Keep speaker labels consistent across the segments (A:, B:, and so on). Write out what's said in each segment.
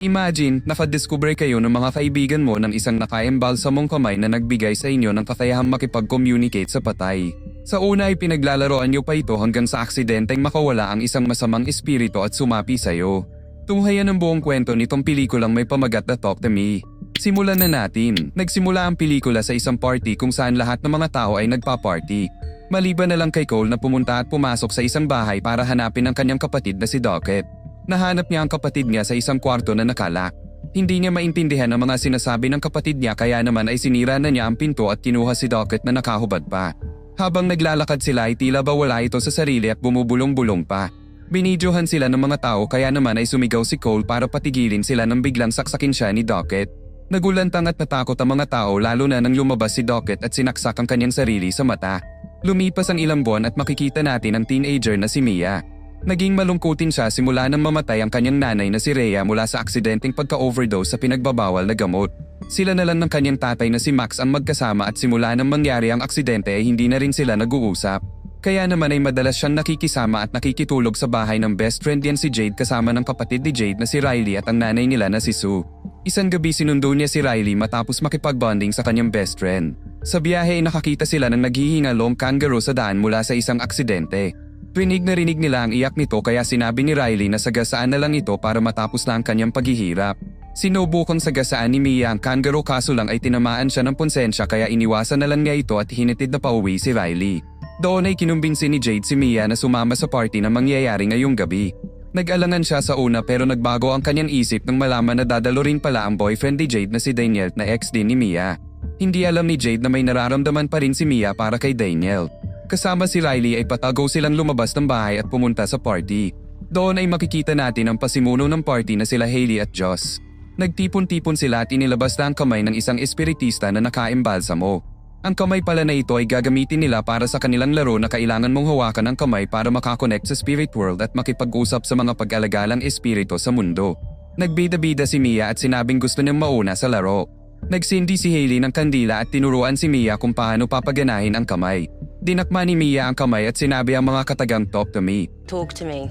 A: Imagine, nakadiscover kayo ng mga kaibigan mo ng isang nakaembalsamong kamay na nagbigay sa inyo ng kakayahang makipag-communicate sa patay. Sa una ay pinaglalaroan niyo pa ito hanggang sa aksidenteng makawala ang isang masamang espiritu at sumapi sa iyo. Tunghayan ang buong kwento nitong pelikulang may pamagat na Talk to Me. Simulan na natin. Nagsimula ang pelikula sa isang party kung saan lahat ng mga tao ay nagpa-party. Maliban na lang kay Cole na pumunta at pumasok sa isang bahay para hanapin ang kanyang kapatid na si Docket. Nahanap niya ang kapatid niya sa isang kwarto na nakalak. Hindi niya maintindihan ang mga sinasabi ng kapatid niya kaya naman ay sinira na niya ang pinto at kinuha si Docket na nakahubad pa. Habang naglalakad sila ay tila ba wala ito sa sarili at bumubulong-bulong pa. Binidyohan sila ng mga tao kaya naman ay sumigaw si Cole para patigilin sila nang biglang saksakin siya ni Docket. Nagulantang at natakot ang mga tao lalo na nang lumabas si Docket at sinaksak ang kanyang sarili sa mata. Lumipas ang ilang buwan at makikita natin ang teenager na si Mia. Naging malungkutin siya simula nang mamatay ang kanyang nanay na si Rhea mula sa aksidenteng pagka-overdose sa pinagbabawal na gamot. Sila na lang ng kanyang tatay na si Max ang magkasama at simula nang mangyari ang aksidente ay hindi na rin sila nag-uusap. Kaya naman ay madalas siyang nakikisama at nakikitulog sa bahay ng best friend niyan si Jade kasama ng kapatid ni Jade na si Riley at ang nanay nila na si Sue. Isang gabi sinundo niya si Riley matapos makipag-bonding sa kanyang best friend. Sa biyahe ay nakakita sila ng naghihingalong kangaroo sa daan mula sa isang aksidente. Rinig na rinig nila ang iyak nito kaya sinabi ni Riley na sagasaan na lang ito para matapos na ang kanyang paghihirap. Sinubukang sagasaan ni Mia ang kangaroo kaso lang ay tinamaan siya ng ponsensya kaya iniwasan na lang niya ito at hinitid na pauwi si Riley. Doon ay kinumbinsi ni Jade si Mia na sumama sa party na mangyayari ngayong gabi. Nag-alangan siya sa una pero nagbago ang kanyang isip nang malaman na dadalo rin pala ang boyfriend ni Jade na si Daniel na ex din ni Mia. Hindi alam ni Jade na may nararamdaman pa rin si Mia para kay Daniel. Kasama si Riley ay patago silang lumabas ng bahay at pumunta sa party. Doon ay makikita natin ang pasimuno ng party na sila Hailey at Joss. Nagtipon-tipon sila at inilabas na ang kamay ng isang espiritista na nakaembalsamo. Ang kamay pala na ito ay gagamitin nila para sa kanilang laro na kailangan mong hawakan ang kamay para makakonect sa spirit world at makipag-usap sa mga pag-alagalang espiritu sa mundo. Nagbida-bida si Mia at sinabing gusto niyang mauna sa laro. Nagsindi si Hailey ng kandila at tinuruan si Mia kung paano papaganahin ang kamay. Dinakma ni Mia ang kamay at sinabi ang mga katagang talk to me.
B: Talk to me.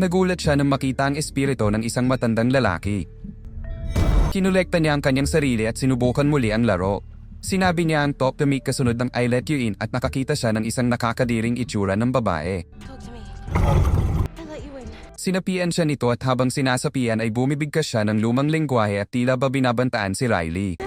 A: Nagulat siya nang makita ang espiritu ng isang matandang lalaki. Kinolekta niya ang kanyang sarili at sinubukan muli ang laro. Sinabi niya ang talk to me kasunod ng I let you in at nakakita siya ng isang nakakadiring itsura ng babae.
B: Talk to me.
A: Sinapian siya nito at habang sinasapian ay bumibigkas siya ng lumang lengguwahe at tila ba binabantaan si Riley.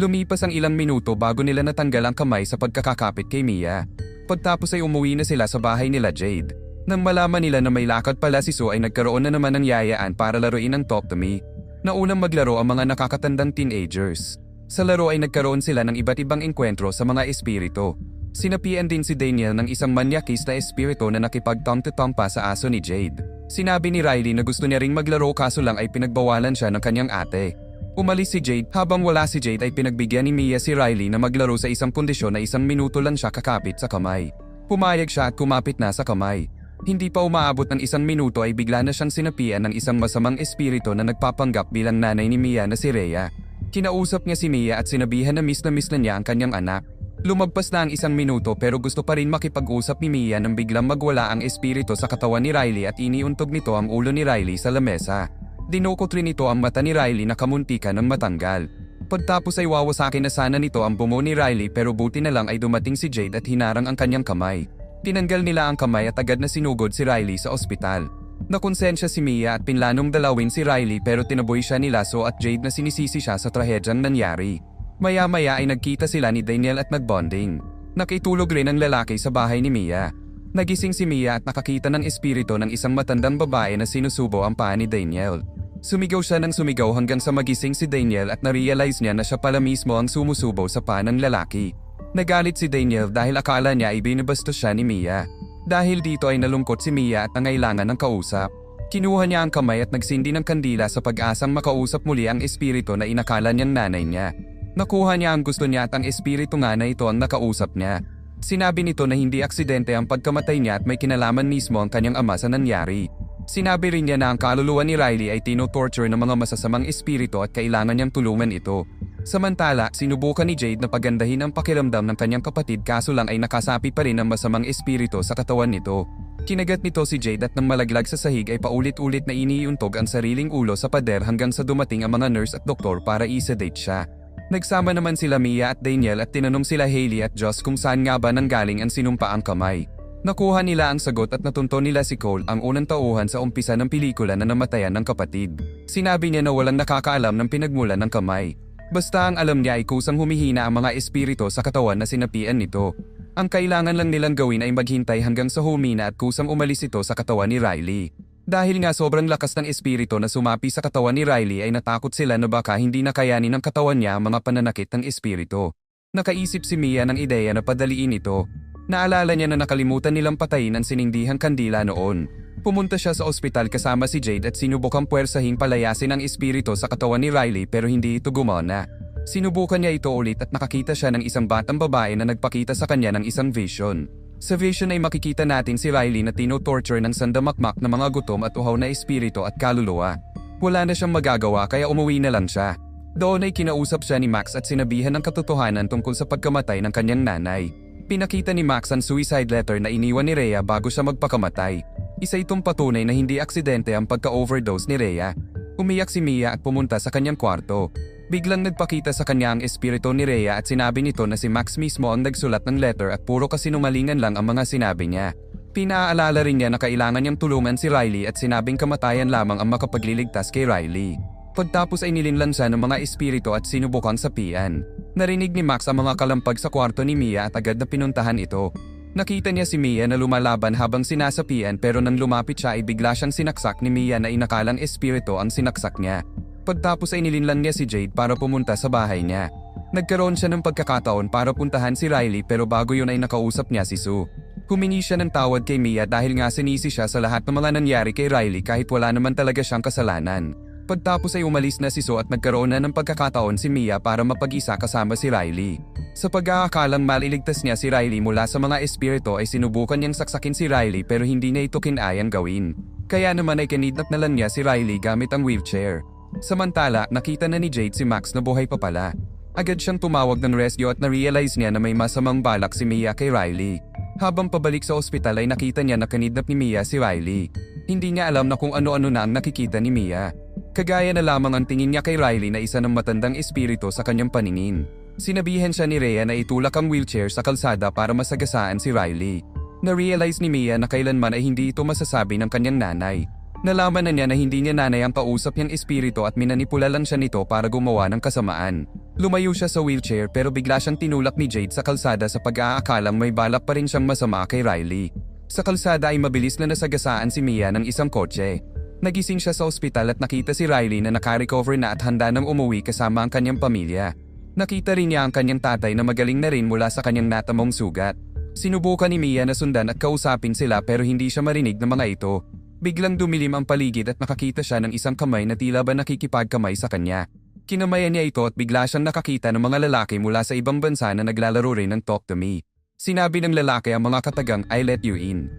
A: Lumipas ang ilang minuto bago nila natanggal ang kamay sa pagkakakapit kay Mia. Pagtapos ay umuwi na sila sa bahay nila Jade. Nang malaman nila na may lakad pala si Sue ay nagkaroon na naman ng yayaan para laruin ang Talk to Me. Naunang maglaro ang mga nakakatandang teenagers. Sa laro ay nagkaroon sila ng iba't ibang engkwentro sa mga espiritu. Sinapian din si Daniel ng isang manyakis na espiritu na nakipag-tongue-to-tongue pa sa aso ni Jade. Sinabi ni Riley na gusto niya ring maglaro kaso lang ay pinagbawalan siya ng kanyang ate. Umalis si Jade habang wala si Jade ay pinagbigyan ni Mia si Riley na maglaro sa isang kondisyon na isang minuto lang siya kakapit sa kamay. Pumayag siya at kumapit na sa kamay. Hindi pa umaabot ng isang minuto ay bigla na siyang sinapian ng isang masamang espiritu na nagpapanggap bilang nanay ni Mia na si Rhea. Kinausap niya si Mia at sinabihan na miss na miss na niya ang kanyang anak. Lumagpas na ang isang minuto pero gusto pa rin makipag-usap ni Mia nang biglang magwala ang espiritu sa katawan ni Riley at iniuntog nito ang ulo ni Riley sa lamesa. Dinukot rin ito ang mata ni Riley na kamuntikan ng matanggal. Pagtapos ay wawasakin na sana nito ang bumo ni Riley pero buti na lang ay dumating si Jade at hinarang ang kanyang kamay. Tinanggal nila ang kamay at agad na sinugod si Riley sa ospital. Nakonsensya si Mia at pinlanong dalawin si Riley pero tinaboy siya ni Lasso at Jade na sinisisi siya sa trahedyang nangyari. Maya-maya ay nagkita sila ni Daniel at nagbonding. Nakitulog rin ang lalaki sa bahay ni Mia. Nagising si Mia at nakakita ng espiritu ng isang matandang babae na sinusubo ang paa ni Daniel. Sumigaw siya ng sumigaw hanggang sa magising si Daniel at na-realize niya na siya pala mismo ang sumusubo sa paa ng lalaki. Nagalit si Daniel dahil akala niya ay binabastos siya ni Mia. Dahil dito ay nalungkot si Mia at nangailangan ng kausap. Kinuha niya ang kamay at nagsindi ng kandila sa pag-asang makausap muli ang espiritu na inakala niyang nanay niya. Nakuha niya ang gusto niya at ang espiritu nga na ito ang nakausap niya. Sinabi nito na hindi aksidente ang pagkamatay niya at may kinalaman mismo ang kanyang ama sa nangyari. Sinabi rin niya na ang kaluluwa ni Riley ay tinotorture ng mga masasamang espiritu at kailangan niyang tulungan ito. Samantala, sinubukan ni Jade na pagandahin ang pakiramdam ng kanyang kapatid kaso lang ay nakasapi pa rin ang masamang espiritu sa katawan nito. Kinagat nito si Jade at nang malaglag sa sahig ay paulit-ulit na iniuntog ang sariling ulo sa pader hanggang sa dumating ang mga nurse at doktor para i-sedate siya. Nagsama naman sila Mia at Daniel at tinanong sila Hailey at Joss kung saan nga ba nanggaling ang sinumpaang kamay. Nakuha nila ang sagot at natunto nila si Cole ang unang tauhan sa umpisa ng pelikula na namatayan ng kapatid. Sinabi niya na walang nakakaalam ng pinagmulan ng kamay. Basta ang alam niya ay kusang humihina ang mga espiritu sa katawan na sinapian nito. Ang kailangan lang nilang gawin ay maghintay hanggang sa humina at kusang umalis ito sa katawan ni Riley. Dahil nga sobrang lakas ng espiritu na sumapi sa katawan ni Riley ay natakot sila na baka hindi nakayanin ng katawan niya ang mga pananakit ng espiritu. Nakaisip si Mia ng ideya na padaliin ito. Naalala niya na nakalimutan nilang patayin ang sinindihang kandila noon. Pumunta siya sa ospital kasama si Jade at sinubukang puwersahing palayasin ang espiritu sa katawan ni Riley pero hindi ito gumana. Sinubukan niya ito ulit at nakakita siya ng isang batang babae na nagpakita sa kanya ng isang vision. Sa vision ay makikita natin si Riley na tino-torture ng sandamakmak na mga gutom at uhaw na espiritu at kaluluwa. Wala na siyang magagawa kaya umuwi na lang siya. Doon ay kinausap siya ni Max at sinabihan ng katotohanan tungkol sa pagkamatay ng kanyang nanay. Pinakita ni Max ang suicide letter na iniwan ni Rhea bago siya magpakamatay. Isa itong patunay na hindi aksidente ang pagka-overdose ni Rhea. Umiyak si Mia at pumunta sa kanyang kwarto. Biglang nagpakita sa kanya ang espiritu ni Rhea at sinabi nito na si Max mismo ang nagsulat ng letter at puro kasinungalingan lang ang mga sinabi niya. Pinaalala rin niya na kailangan niyang tulungan si Riley at sinabing kamatayan lamang ang makapagliligtas kay Riley. Pagtapos ay nilinlan siya ng mga espiritu at sinubukang sapian. Narinig ni Max ang mga kalampag sa kwarto ni Mia at agad na pinuntahan ito. Nakita niya si Mia na lumalaban habang sinasapian pero nang lumapit siya ay bigla siyang sinaksak ni Mia na inakalang espiritu ang sinaksak niya. Pagtapos ay nilinlan niya si Jade para pumunta sa bahay niya. Nagkaroon siya ng pagkakataon para puntahan si Riley pero bago yun ay nakausap niya si Sue. Humingi siya ng tawad kay Mia dahil nga sinisi siya sa lahat ng mga nangyari kay Riley kahit wala naman talaga siyang kasalanan. Pagtapos ay umalis na si Sue at nagkaroon na ng pagkakataon si Mia para mapag-isa kasama si Riley. Sa pag-aakalang maliligtas niya si Riley mula sa mga espiritu ay sinubukan niyang saksakin si Riley pero hindi niya ito kinayang gawin. Kaya naman ay kinidnap na lang niya si Riley gamit ang wheelchair. Samantala, nakita na ni Jade si Max na buhay pa pala. Agad siyang tumawag ng rescue at na-realize niya na may masamang balak si Mia kay Riley. Habang pabalik sa ospital ay nakita niya na kanidnap ni Mia si Riley. Hindi niya alam na kung ano-ano na ang nakikita ni Mia. Kagaya na lamang ang tingin niya kay Riley na isa ng matandang espiritu sa kanyang paningin. Sinabihan siya ni Rhea na itulak ang wheelchair sa kalsada para masagasaan si Riley. Na-realize ni Mia na kailanman ay hindi ito masasabi ng kanyang nanay. Nalaman na niya na hindi niya nanay ang kausap niyang espiritu at minanipula lang siya nito para gumawa ng kasamaan. Lumayo siya sa wheelchair pero bigla siyang tinulak ni Jade sa kalsada sa pag-aakalang may balak pa rin siyang masama kay Riley. Sa kalsada ay mabilis na nasagasaan si Mia ng isang kotse. Nagising siya sa ospital at nakita si Riley na nakarecover na at handa nang umuwi kasama ang kanyang pamilya. Nakita rin niya ang kanyang tatay na magaling na rin mula sa kanyang natamong sugat. Sinubukan ni Mia na sundan at kausapin sila pero hindi siya marinig ng mga ito. Biglang dumilim ang paligid at nakakita siya ng isang kamay na tila ba nakikipagkamay sa kanya. Kinamayan niya ito at bigla siyang nakakita ng mga lalaki mula sa ibang bansa na naglalaro rin ng Talk to Me. Sinabi ng lalaki ang mga katagang I
C: let you in.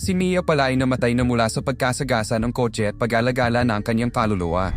A: Si Mia pala ay namatay na mula sa pagkasagasa ng kotse at pag-alagala na ang kanyang kaluluwa.